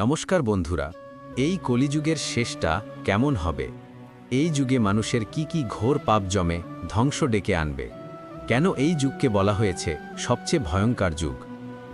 নমস্কার বন্ধুরা, এই কলিযুগের শেষটা কেমন হবে? এই যুগে মানুষের কি কি ঘোর পাপ জমে ধ্বংস ডেকে আনবে? কেন এই যুগকে বলা হয়েছে সবচেয়ে ভয়ঙ্কর যুগ?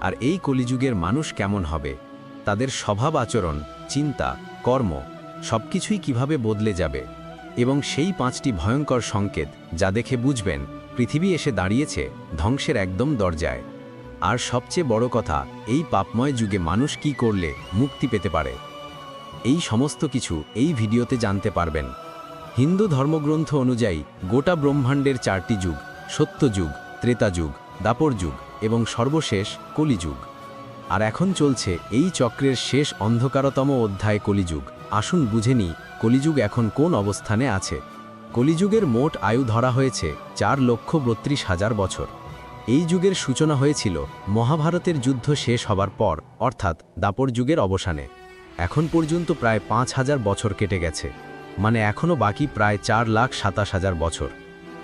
আর এই কলিযুগের মানুষ কেমন হবে? তাদের স্বভাব আচরণ, চিন্তা, কর্ম, সবকিছুই কীভাবে বদলে যাবে? এবং সেই পাঁচটি ভয়ঙ্কর সংকেত যা দেখে বুঝবেন, পৃথিবী এসে দাঁড়িয়েছে ধ্বংসের একদম দরজায়। আর সবচেয়ে বড় কথা, এই পাপময় যুগে মানুষ কি করলে মুক্তি পেতে পারে? এই সমস্ত কিছু এই ভিডিওতে জানতে পারবেন। হিন্দু ধর্মগ্রন্থ অনুযায়ী, গোটা ব্রহ্মাণ্ডের চারটি যুগ সত্যযুগ ত্রেতা যুগ, দাপর যুগ এবং সর্বশেষ কলিযুগ। আর এখন চলছে এই চক্রের শেষ অন্ধকারতম অধ্যায় কলিযুগ। আসুন বুঝে নিই, কলিযুগ এখন কোন অবস্থানে আছে? কলিযুগের মোট আয়ু ধরা হয়েছে চার লক্ষ বত্রিশ হাজার বছর। এই যুগের সূচনা হয়েছিল মহাভারতের যুদ্ধ শেষ হবার পর, অর্থাৎ দাপর যুগের অবসানে। এখন পর্যন্ত প্রায় পাঁচ হাজার বছর কেটে গেছে মানে এখনও বাকি প্রায় চার লাখ সাতাশ হাজার বছর।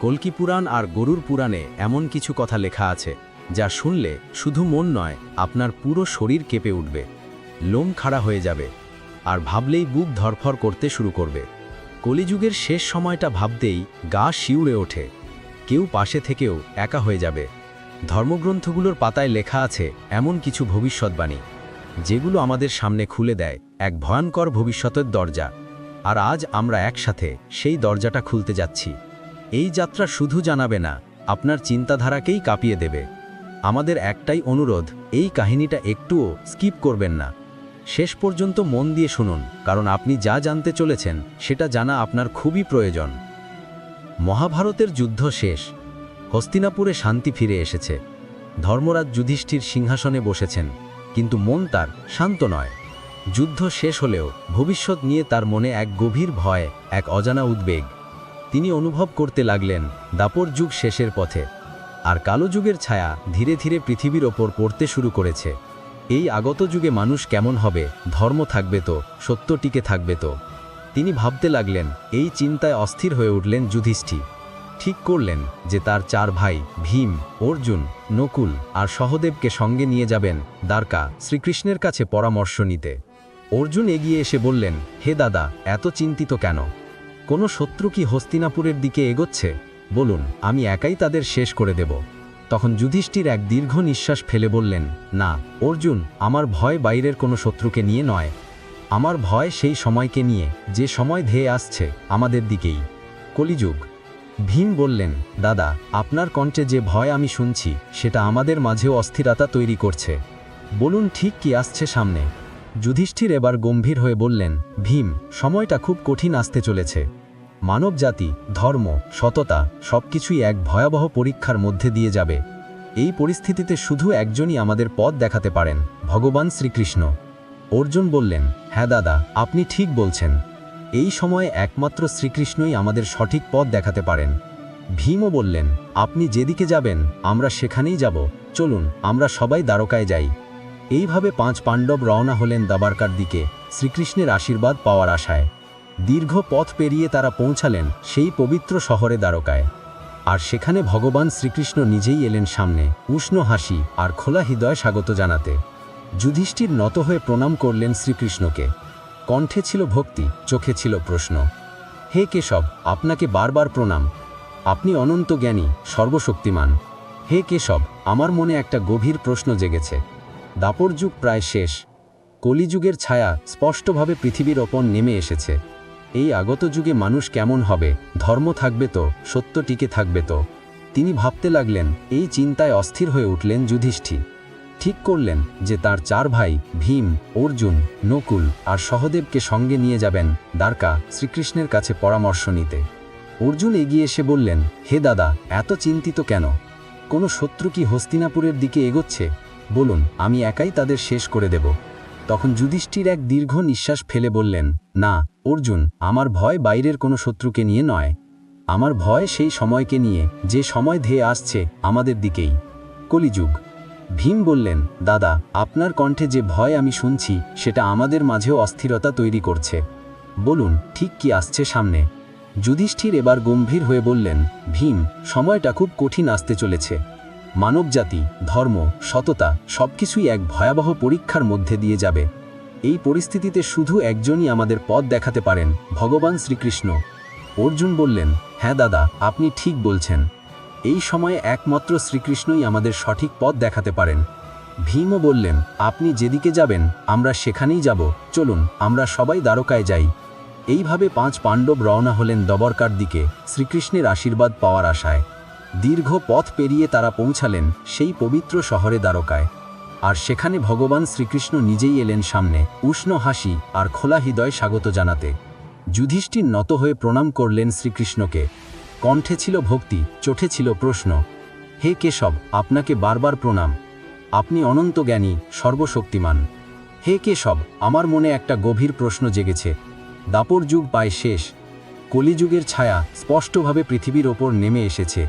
কল্কি পুরাণ আর গরুর পুরাণে এমন কিছু কথা লেখা আছে, যা শুনলে শুধু মন নয়, আপনার পুরো শরীর কেঁপে উঠবে। লোম খাড়া হয়ে যাবে, আর ভাবলেই বুক ধরফর করতে শুরু করবে। কলিযুগের শেষ সময়টা ভাবতেই গা শিউড়ে ওঠে। কেউ পাশে থেকেও একা হয়ে যাবে। ধর্মগ্রন্থগুলোর পাতায় লেখা আছে এমন কিছু ভবিষ্যৎবাণী, যেগুলো আমাদের সামনে খুলে দেয় এক ভয়ঙ্কর ভবিষ্যতের দরজা। আর আজ আমরা একসাথে সেই দরজাটা খুলতে যাচ্ছি। এই যাত্রা শুধু জানাবে না, আপনার চিন্তাধারাকেই কাঁপিয়ে দেবে। আমাদের একটাই অনুরোধ, এই কাহিনীটা একটুও স্কিপ করবেন না। শেষ পর্যন্ত মন দিয়ে শুনুন, কারণ আপনি যা জানতে চলেছেন, সেটা জানা আপনার খুবই প্রয়োজন। মহাভারতের যুদ্ধ শেষ। হস্তিনাপুরে শান্তি ফিরে এসেছে। ধর্মরাজ যুধিষ্ঠির সিংহাসনে বসেছেন, কিন্তু মন তার শান্ত নয়। যুদ্ধ শেষ হলেও ভবিষ্যৎ নিয়ে তার মনে এক গভীর ভয়, এক অজানা উদ্বেগ। তিনি অনুভব করতে লাগলেন, দাপর যুগ শেষের পথে। আর কালো যুগের ছায়া ধীরে ধীরে পৃথিবীর ওপর পড়তে শুরু করেছে। এই আগত যুগে মানুষ কেমন হবে, ধর্ম থাকবে তো, সত্য টিকে থাকবে তো? তিনি ভাবতে লাগলেন, এই চিন্তায় অস্থির হয়ে উঠলেন যুধিষ্ঠি ঠিক করলেন যে তার চার ভাই, ভীম, অর্জুন, নকুল আর সহদেবকে সঙ্গে নিয়ে যাবেন দ্বারকা শ্রীকৃষ্ণের কাছে পরামর্শ নিতে। অর্জুন এগিয়ে এসে বললেন, হে দাদা, এত চিন্তিত কেন? কোনো শত্রু কি হস্তিনাপুরের দিকে এগোচ্ছে? বলুন, আমি একাই তাদের শেষ করে দেব। তখন যুধিষ্ঠির এক দীর্ঘ নিঃশ্বাস ফেলে বললেন, না, অর্জুন, আমার ভয় বাইরের কোনো শত্রুকে নিয়ে নয়। আমার ভয় সেই সময়কে নিয়ে, যে সময় ধেয়ে আসছে, আমাদের দিকেই। কলিযুগ ভীম বললেন, দাদা, আপনার কণ্ঠে যে ভয় আমি শুনছি, সেটা আমাদের মাঝেও অস্থিরতা তৈরি করছে। বলুন ঠিক কি আসছে সামনে? যুধিষ্ঠির এবার গম্ভীর হয়ে বললেন, ভীম, সময়টা খুব কঠিন আসতে চলেছে। মানবজাতি ধর্ম, সততা, সবকিছুই এক ভয়াবহ পরীক্ষার মধ্যে দিয়ে যাবে। এই পরিস্থিতিতে শুধু একজনই আমাদের পথ দেখাতে পারেন, ভগবান শ্রীকৃষ্ণ। অর্জুন বললেন হ্যাঁ দাদা, আপনি ঠিক বলছেন। এই সময়ে একমাত্র শ্রীকৃষ্ণই আমাদের সঠিক পথ দেখাতে পারেন। ভীমও বললেন, আপনি যেদিকে যাবেন, আমরা সেখানেই যাব। চলুন, আমরা সবাই দ্বারকায় যাই। এইভাবে পাঁচ পাণ্ডব রওনা হলেন দাবারকার দিকে, শ্রীকৃষ্ণের আশীর্বাদ পাওয়ার আশায়। দীর্ঘ পথ পেরিয়ে তারা পৌঁছালেন সেই পবিত্র শহরে দ্বারকায়। আর সেখানে ভগবান শ্রীকৃষ্ণ নিজেই এলেন সামনে, উষ্ণ হাসি আর খোলা হৃদয় স্বাগত জানাতে। যুধিষ্ঠির নত হয়ে প্রণাম করলেন শ্রীকৃষ্ণকে। কণ্ঠে ছিল ভক্তি, চোখে ছিল প্রশ্ন। হে কেশব, আপনাকে বারবার প্রণাম। আপনি অনন্ত জ্ঞানী, সর্বশক্তিমান। হে কেশব, আমার মনে একটা গভীর প্রশ্ন জেগেছে। দাপর যুগ প্রায় শেষ। কলিযুগের ছায়া স্পষ্টভাবে পৃথিবীর ওপর নেমে এসেছে। এই আগত যুগে মানুষ কেমন হবে? ধর্ম থাকবে তো, সত্য টিকে থাকবে তো। তিনি ভাবতে লাগলেন, এই চিন্তায় অস্থির হয়ে উঠলেন যুধিষ্ঠি ঠিক করলেন যে তার চার ভাই, ভীম, অর্জুন, নকুল আর সহদেবকে সঙ্গে নিয়ে যাবেন দ্বারকা শ্রীকৃষ্ণের কাছে পরামর্শ নিতে। অর্জুন এগিয়ে এসে বললেন, হে দাদা, এত চিন্তিত কেন? কোনো শত্রু কি হস্তিনাপুরের দিকে এগোচ্ছে? বলুন, আমি একাই তাদের শেষ করে দেব। তখন যুধিষ্ঠির এক দীর্ঘ নিঃশ্বাস ফেলে বললেন, না, অর্জুন, আমার ভয় বাইরের কোনো শত্রুকে নিয়ে নয়। আমার ভয় সেই সময়কে নিয়ে, যে সময় ধেয়ে আসছে আমাদের দিকেই। কলিযুগ। ভীম বললেন, দাদা, আপনার কণ্ঠে যে ভয় আমি শুনছি, সেটা আমাদের মাঝেও অস্থিরতা তৈরি করছে। বলুন, ঠিক কি আসছে সামনে? যুধিষ্ঠির এবার গম্ভীর হয়ে বললেন, ভীম, সময়টা খুব কঠিন আসতে চলেছে। মানবজাতি, ধর্ম, সততা, সবকিছুই এক ভয়াবহ পরীক্ষার মধ্যে দিয়ে যাবে। এই পরিস্থিতিতে শুধু একজনই আমাদের পথ দেখাতে পারেন, ভগবান শ্রীকৃষ্ণ। অর্জুন বললেন হ্যাঁ দাদা, আপনি ঠিক বলছেন। এই সময়ে একমাত্র শ্রীকৃষ্ণই আমাদের সঠিক পথ দেখাতে পারেন। ভীমও বললেন, আপনি যেদিকে যাবেন, আমরা সেখানেই যাব। চলুন, আমরা সবাই দ্বারকায় যাই। এইভাবে পাঁচ পাণ্ডব রওনা হলেন দবরকার দিকে, শ্রীকৃষ্ণের আশীর্বাদ পাওয়ার আশায়। দীর্ঘ পথ পেরিয়ে তারা পৌঁছালেন সেই পবিত্র শহরে দ্বারকায়। আর সেখানে ভগবান শ্রীকৃষ্ণ নিজেই এলেন সামনে, উষ্ণ হাসি আর খোলা হৃদয় স্বাগত জানাতে। যুধিষ্ঠির নত হয়ে প্রণাম করলেন শ্রীকৃষ্ণকে। কণ্ঠে ছিল ভক্তি, চোখে ছিল প্রশ্ন। হে কেশব, আপনাকে বারবার প্রণাম। আপনি অনন্ত জ্ঞানী, সর্বশক্তিমান। হে কেশব, আমার মনে একটা গভীর প্রশ্ন জেগেছে। দাপর যুগ পায় শেষ। কলিযুগের ছায়া স্পষ্টভাবে পৃথিবীর ওপর নেমে এসেছে।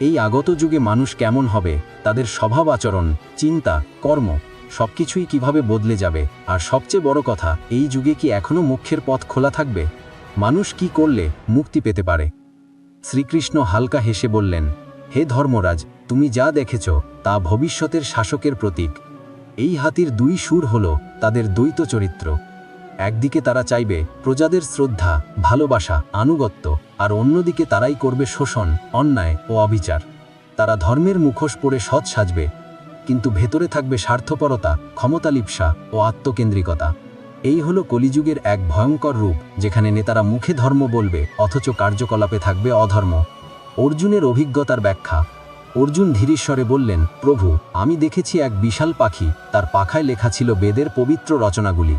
এই আগত যুগে মানুষ কেমন হবে, তাদের স্বভাব আচরণ, চিন্তা, কর্ম, সবকিছুই কীভাবে বদলে যাবে? আর সবচেয়ে বড় কথা, এই যুগে কি এখনও মুখ্যের পথ খোলা থাকবে? মানুষ কি করলে মুক্তি পেতে পারে? শ্রীকৃষ্ণ হালকা হেসে বললেন, হে ধর্মরাজ, তুমি যা দেখেছ, তা ভবিষ্যতের শাসকের প্রতীক। এই হাতির দুই সুর হল তাদের দ্বৈত চরিত্র। একদিকে তারা চাইবে প্রজাদের শ্রদ্ধা, ভালোবাসা, আনুগত্য, আর অন্যদিকে তারাই করবে শোষণ, অন্যায় ও অবিচার। তারা ধর্মের মুখোশ পরে সৎ সাজবে, কিন্তু ভেতরে থাকবে স্বার্থপরতা, ক্ষমতালিপ্সা ও আত্মকেন্দ্রিকতা। এই হলো কলিযুগের এক ভয়ঙ্কর রূপ, যেখানে নেতারা মুখে ধর্ম বলবে, অথচ কার্যকলাপে থাকবে অধর্ম। অর্জুনের অভিজ্ঞতার ব্যাখ্যা। অর্জুন ধীরেশ্বরে বললেন, প্রভু, আমি দেখেছি এক বিশাল পাখি, তার পাখায় লেখা ছিল বেদের পবিত্র রচনাগুলি।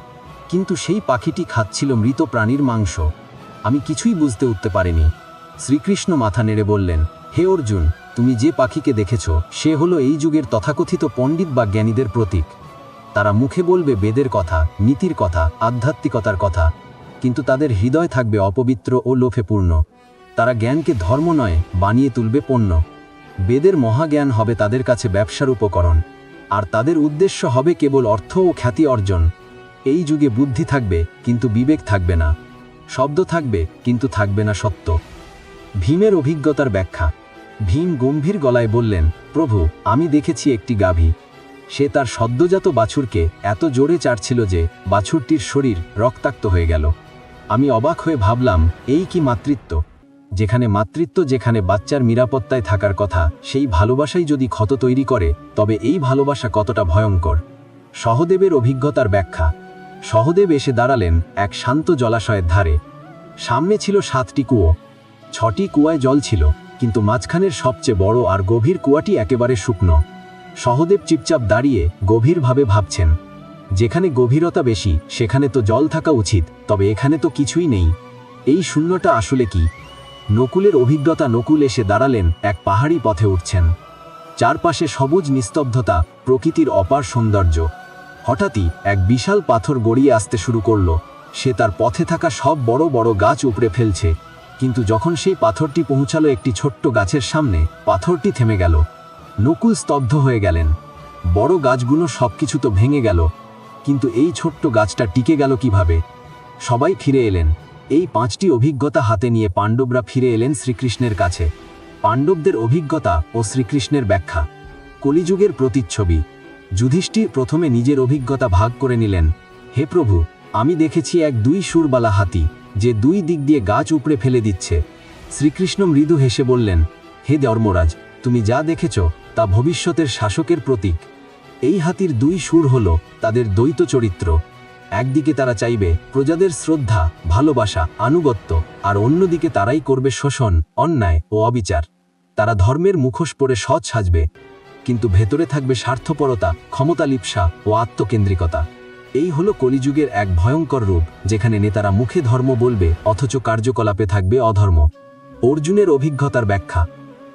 কিন্তু সেই পাখিটি খাচ্ছিল মৃত প্রাণীর মাংস। আমি কিছুই বুঝতে উঠতে পারিনি। শ্রীকৃষ্ণ মাথা নেড়ে বললেন, হে অর্জুন, তুমি যে পাখিকে দেখেছ, সে হলো এই যুগের তথাকথিত পণ্ডিত বা জ্ঞানীদের প্রতীক। তারা মুখে বলবে বেদের কথা, নীতির কথা, আধ্যাত্মিকতার কথা, কিন্তু তাদের হৃদয় থাকবে অপবিত্র ও লোভে পূর্ণ। তারা জ্ঞানকে ধর্ম নয়, বানিয়ে তুলবে পণ্য। বেদের মহাজ্ঞান হবে তাদের কাছে ব্যবসার উপকরণ। আর তাদের উদ্দেশ্য হবে কেবল অর্থ ও খ্যাতি অর্জন। এই যুগে বুদ্ধি থাকবে, কিন্তু বিবেক থাকবে না। শব্দ থাকবে, কিন্তু থাকবে না সত্য। ভীমের অভিজ্ঞতার ব্যাখ্যা। ভীম গম্ভীর গলায় বললেন, প্রভু, আমি দেখেছি একটি গাভী। সে তার সদ্যজাত বাছুরকে এত জোরে চাড়ছিল যে বাছুরটির শরীর রক্তাক্ত হয়ে গেল। আমি অবাক হয়ে ভাবলাম, এই কি মাতৃত্ব? যেখানে মাতৃত্ব, যেখানে বাচ্চার নিরাপত্তায় থাকার কথা, সেই ভালোবাসাই যদি ক্ষত তৈরি করে, তবে এই ভালোবাসা কতটা ভয়ঙ্কর। সহদেবের অভিজ্ঞতার ব্যাখ্যা। সহদেব এসে দাঁড়ালেন এক শান্ত জলাশয়ের ধারে। সামনে ছিল সাতটি কুয়ো। ছটি কুয়ায় জল ছিল, কিন্তু মাঝখানের সবচেয়ে বড় আর গভীর কুয়াটি একেবারে শুকনো। সহদেব চিপচাপ দাঁড়িয়ে গভীরভাবে ভাবছেন, যেখানে গভীরতা বেশি, সেখানে তো জল থাকা উচিত, তবে এখানে তো কিছুই নেই। এই শূন্যটা আসলে কি? নকুলের অভিজ্ঞতা নকুল এসে দাঁড়ালেন এক পাহাড়ি পথে উঠছেন। চারপাশে সবুজ নিস্তব্ধতা, প্রকৃতির অপার সৌন্দর্য। হঠাৎই এক বিশাল পাথর গড়িয়ে আসতে শুরু করল। সে তার পথে থাকা সব বড় বড় গাছ উপড়ে ফেলছে। কিন্তু যখন সেই পাথরটি পৌঁছালো একটি ছোট্ট গাছের সামনে, পাথরটি থেমে গেল। নকুল স্তব্ধ হয়ে গেলেন। বড় গাছগুলো সবকিছু তো ভেঙে গেল, কিন্তু এই ছোট্ট গাছটা টিকে গেল কীভাবে? সবাই ফিরে এলেন। এই পাঁচটি অভিজ্ঞতা হাতে নিয়ে পাণ্ডবরা ফিরে এলেন শ্রীকৃষ্ণের কাছে। পাণ্ডবদের অভিজ্ঞতা ও শ্রীকৃষ্ণের ব্যাখ্যা। কলিযুগের প্রতিচ্ছবি। যুধিষ্ঠির প্রথমে নিজের অভিজ্ঞতা ভাগ করে নিলেন। হে প্রভু, আমি দেখেছি এক দুই সুরবালা হাতি, যে দুই দিক দিয়ে গাছ উপড়ে ফেলে দিচ্ছে। শ্রীকৃষ্ণ মৃদু হেসে বললেন, হে ধর্মরাজ তুমি যা দেখেছ, তা ভবিষ্যতের শাসকের প্রতীক। এই হাতির দুই সুর হল তাদের দ্বৈত চরিত্র। একদিকে তারা চাইবে প্রজাদের শ্রদ্ধা, ভালোবাসা, আনুগত্য, আর অন্যদিকে তারাই করবে শোষণ, অন্যায় ও অবিচার। তারা ধর্মের মুখোশ পরে সৎ সাজবে, কিন্তু ভেতরে থাকবে স্বার্থপরতা ক্ষমতালিপ্সা ও আত্মকেন্দ্রিকতা। এই হলো কলিযুগের এক ভয়ঙ্কর রূপ, যেখানে নেতারা মুখে ধর্ম বলবে, অথচ কার্যকলাপে থাকবে অধর্ম। অর্জুনের অভিজ্ঞতার ব্যাখ্যা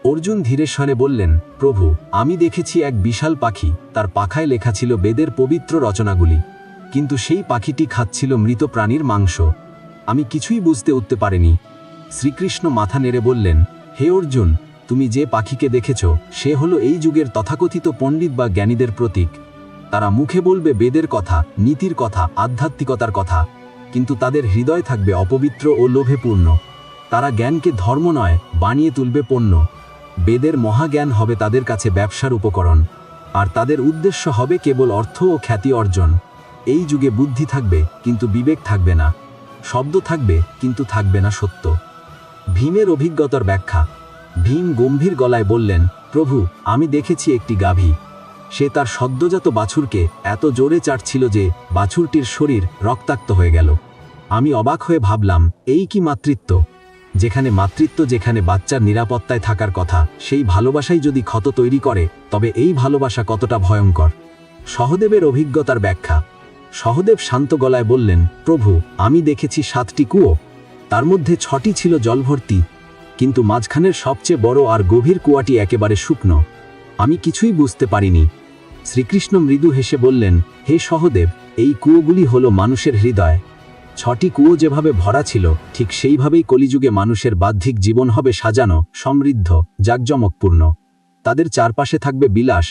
অর্জুন ধীরেশ্বরে বললেন, প্রভু, আমি দেখেছি এক বিশাল পাখি। তার পাখায় লেখা ছিল বেদের পবিত্র রচনাগুলি। কিন্তু সেই পাখিটি খাচ্ছিল মৃত প্রাণীর মাংস। আমি কিছুই বুঝতে উঠতে পারিনি। শ্রীকৃষ্ণ মাথা নেড়ে বললেন, হে অর্জুন, তুমি যে পাখিকে দেখেছ, সে হলো এই যুগের তথাকথিত পণ্ডিত বা জ্ঞানীদের প্রতীক। তারা মুখে বলবে বেদের কথা, নীতির কথা, আধ্যাত্মিকতার কথা। কিন্তু তাদের হৃদয় থাকবে অপবিত্র ও লোভে পূর্ণ তারা জ্ঞানকে ধর্ম নয়, বানিয়ে তুলবে পণ্য। বেদের মহাজ্ঞান হবে তাদের কাছে ব্যবসার উপকরণ, আর তাদের উদ্দেশ্য হবে কেবল অর্থ ও খ্যাতি অর্জন। এই যুগে বুদ্ধি থাকবে, কিন্তু বিবেক থাকবে না। শব্দ থাকবে, কিন্তু থাকবে না সত্য। ভীমের অভিজ্ঞতার ব্যাখ্যা। ভীম গম্ভীর গলায় বললেন, প্রভু, আমি দেখেছি একটি গাভী। সে তার সদ্যজাত বাছুরকে এত জোরে চাটছিল যে বাছুরটির শরীর রক্তাক্ত হয়ে গেল। আমি অবাক হয়ে ভাবলাম, এই কি মাতৃত্ব? যেখানে মাতৃত্ব, যেখানে বাচ্চার নিরাপত্তায় থাকার কথা, সেই ভালোবাসাই যদি ক্ষত তৈরি করে, তবে এই ভালোবাসা কতটা ভয়ঙ্কর? সহদেবের অভিজ্ঞতার ব্যাখ্যা। সহদেব শান্ত গলায় বললেন, প্রভু, আমি দেখেছি সাতটি কুয়ো। তার মধ্যে ছটি ছিল জলভর্তি, কিন্তু মাঝখানের সবচেয়ে বড় আর গভীর কুয়াটি একেবারে শুকনো। আমি কিছুই বুঝতে পারিনি। শ্রীকৃষ্ণ মৃদু হেসে বললেন, হে সহদেব, এই কুয়োগুলি হলো মানুষের হৃদয়। ছটি কুয়ো যেভাবে ভরা ছিল, ঠিক সেইভাবেই কলিযুগে মানুষের বাহ্যিক জীবন হবে সাজানো, সমৃদ্ধ, জাকজমকপূর্ণ। তাদের চারপাশে থাকবে বিলাস